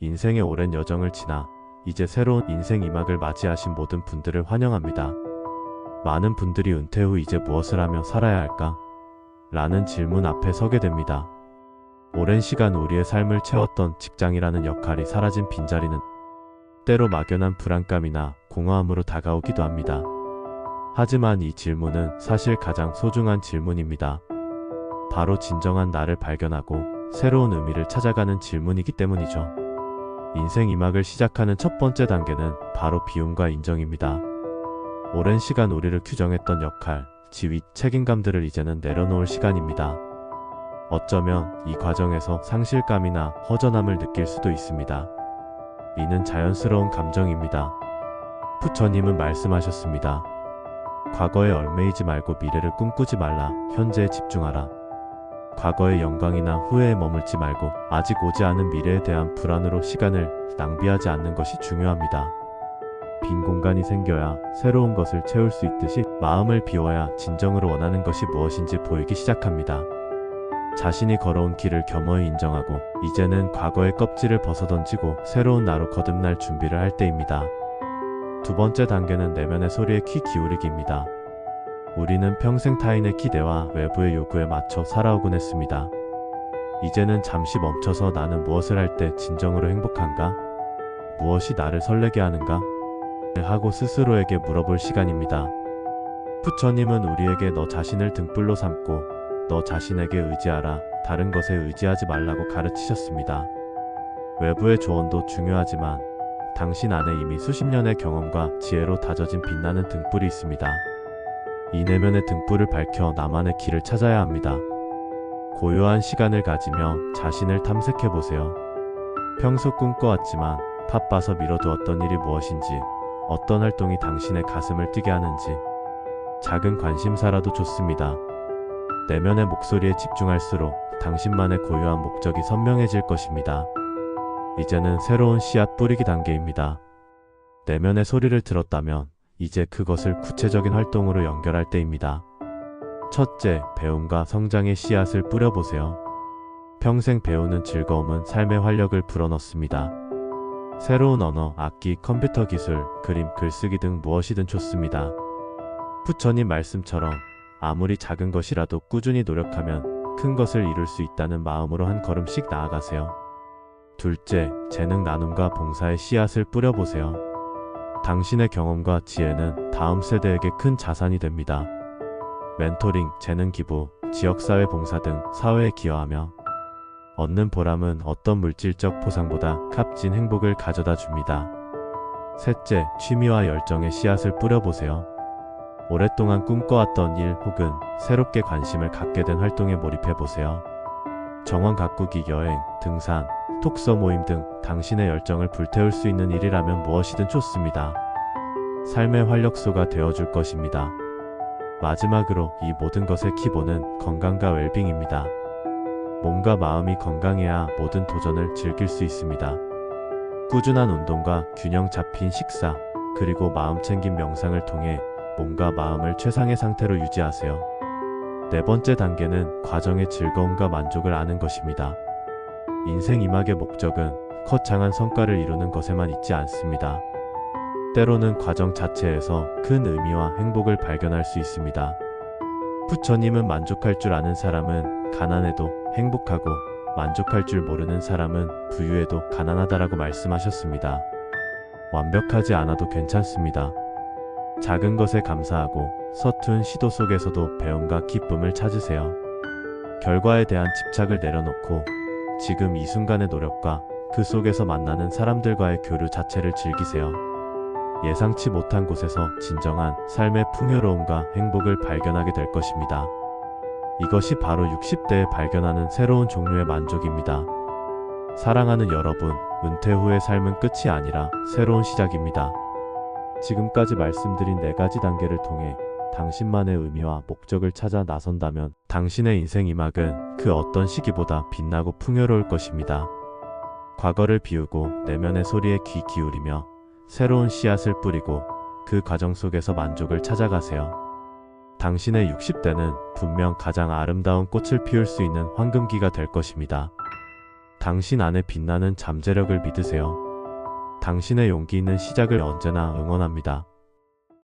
인생의 오랜 여정을 지나 이제 새로운 인생 이막을 맞이하신 모든 분들을 환영합니다. 많은 분들이 은퇴 후 이제 무엇을 하며 살아야 할까? 라는 질문 앞에 서게 됩니다. 오랜 시간 우리의 삶을 채웠던 직장이라는 역할이 사라진 빈자리는 때로 막연한 불안감이나 공허함으로 다가오기도 합니다. 하지만 이 질문은 사실 가장 소중한 질문입니다. 바로 진정한 나를 발견하고 새로운 의미를 찾아가는 질문이기 때문이죠. 인생 이막을 시작하는 첫 번째 단계는 바로 비움과 인정입니다. 오랜 시간 우리를 규정했던 역할, 지위, 책임감들을 이제는 내려놓을 시간입니다. 어쩌면 이 과정에서 상실감이나 허전함을 느낄 수도 있습니다. 이는 자연스러운 감정입니다. 부처님은 말씀하셨습니다. 과거에 얽매이지 말고 미래를 꿈꾸지 말라. 현재에 집중하라. 과거의 영광이나 후회에 머물지 말고 아직 오지 않은 미래에 대한 불안으로 시간을 낭비하지 않는 것이 중요합니다. 빈 공간이 생겨야 새로운 것을 채울 수 있듯이 마음을 비워야 진정으로 원하는 것이 무엇인지 보이기 시작합니다. 자신이 걸어온 길을 겸허히 인정하고 이제는 과거의 껍질을 벗어던지고 새로운 나로 거듭날 준비를 할 때입니다. 두 번째 단계는 내면의 소리에 귀 기울이기입니다. 우리는 평생 타인의 기대와 외부의 요구에 맞춰 살아오곤 했습니다. 이제는 잠시 멈춰서 나는 무엇을 할 때 진정으로 행복한가? 무엇이 나를 설레게 하는가? 하고 스스로에게 물어볼 시간입니다. 부처님은 우리에게 너 자신을 등불로 삼고 너 자신에게 의지하라. 다른 것에 의지하지 말라고 가르치셨습니다. 외부의 조언도 중요하지만 당신 안에 이미 수십 년의 경험과 지혜로 다져진 빛나는 등불이 있습니다. 이 내면의 등불을 밝혀 나만의 길을 찾아야 합니다. 고요한 시간을 가지며 자신을 탐색해 보세요. 평소 꿈꿔왔지만 바빠서 미뤄두었던 일이 무엇인지, 어떤 활동이 당신의 가슴을 뛰게 하는지, 작은 관심사라도 좋습니다. 내면의 목소리에 집중할수록 당신만의 고유한 목적이 선명해질 것입니다. 이제는 새로운 씨앗 뿌리기 단계입니다. 내면의 소리를 들었다면 이제 그것을 구체적인 활동으로 연결할 때입니다. 첫째, 배움과 성장의 씨앗을 뿌려보세요. 평생 배우는 즐거움은 삶의 활력을 불어넣습니다. 새로운 언어, 악기, 컴퓨터 기술, 그림, 글쓰기 등 무엇이든 좋습니다. 부처님 말씀처럼 아무리 작은 것이라도 꾸준히 노력하면 큰 것을 이룰 수 있다는 마음으로 한 걸음씩 나아가세요. 둘째, 재능 나눔과 봉사의 씨앗을 뿌려보세요. 당신의 경험과 지혜는 다음 세대에게 큰 자산이 됩니다. 멘토링, 재능 기부, 지역사회 봉사 등 사회에 기여하며 얻는 보람은 어떤 물질적 보상보다 값진 행복을 가져다 줍니다. 셋째, 취미와 열정의 씨앗을 뿌려보세요. 오랫동안 꿈꿔왔던 일 혹은 새롭게 관심을 갖게 된 활동에 몰입해보세요. 정원 가꾸기, 여행, 등산, 톡서 모임 등 당신의 열정을 불태울 수 있는 일이라면 무엇이든 좋습니다. 삶의 활력소가 되어줄 것입니다. 마지막으로 이 모든 것의 기본은 건강과 웰빙입니다. 몸과 마음이 건강해야 모든 도전을 즐길 수 있습니다. 꾸준한 운동과 균형 잡힌 식사, 그리고 마음 챙김 명상을 통해 몸과 마음을 최상의 상태로 유지하세요. 네 번째 단계는 과정의 즐거움과 만족을 아는 것입니다. 인생 이막의 목적은 거창한 성과를 이루는 것에만 있지 않습니다. 때로는 과정 자체에서 큰 의미와 행복을 발견할 수 있습니다. 부처님은 만족할 줄 아는 사람은 가난해도 행복하고 만족할 줄 모르는 사람은 부유해도 가난하다라고 말씀하셨습니다. 완벽하지 않아도 괜찮습니다. 작은 것에 감사하고 서툰 시도 속에서도 배움과 기쁨을 찾으세요. 결과에 대한 집착을 내려놓고 지금 이 순간의 노력과 그 속에서 만나는 사람들과의 교류 자체를 즐기세요. 예상치 못한 곳에서 진정한 삶의 풍요로움과 행복을 발견하게 될 것입니다. 이것이 바로 60대에 발견하는 새로운 종류의 만족입니다. 사랑하는 여러분, 은퇴 후의 삶은 끝이 아니라 새로운 시작입니다. 지금까지 말씀드린 네 가지 단계를 통해 당신만의 의미와 목적을 찾아 나선다면 당신의 인생 이막은 그 어떤 시기보다 빛나고 풍요로울 것입니다. 과거를 비우고 내면의 소리에 귀 기울이며 새로운 씨앗을 뿌리고 그 과정 속에서 만족을 찾아가세요. 당신의 60대는 분명 가장 아름다운 꽃을 피울 수 있는 황금기가 될 것입니다. 당신 안에 빛나는 잠재력을 믿으세요. 당신의 용기 있는 시작을 언제나 응원합니다.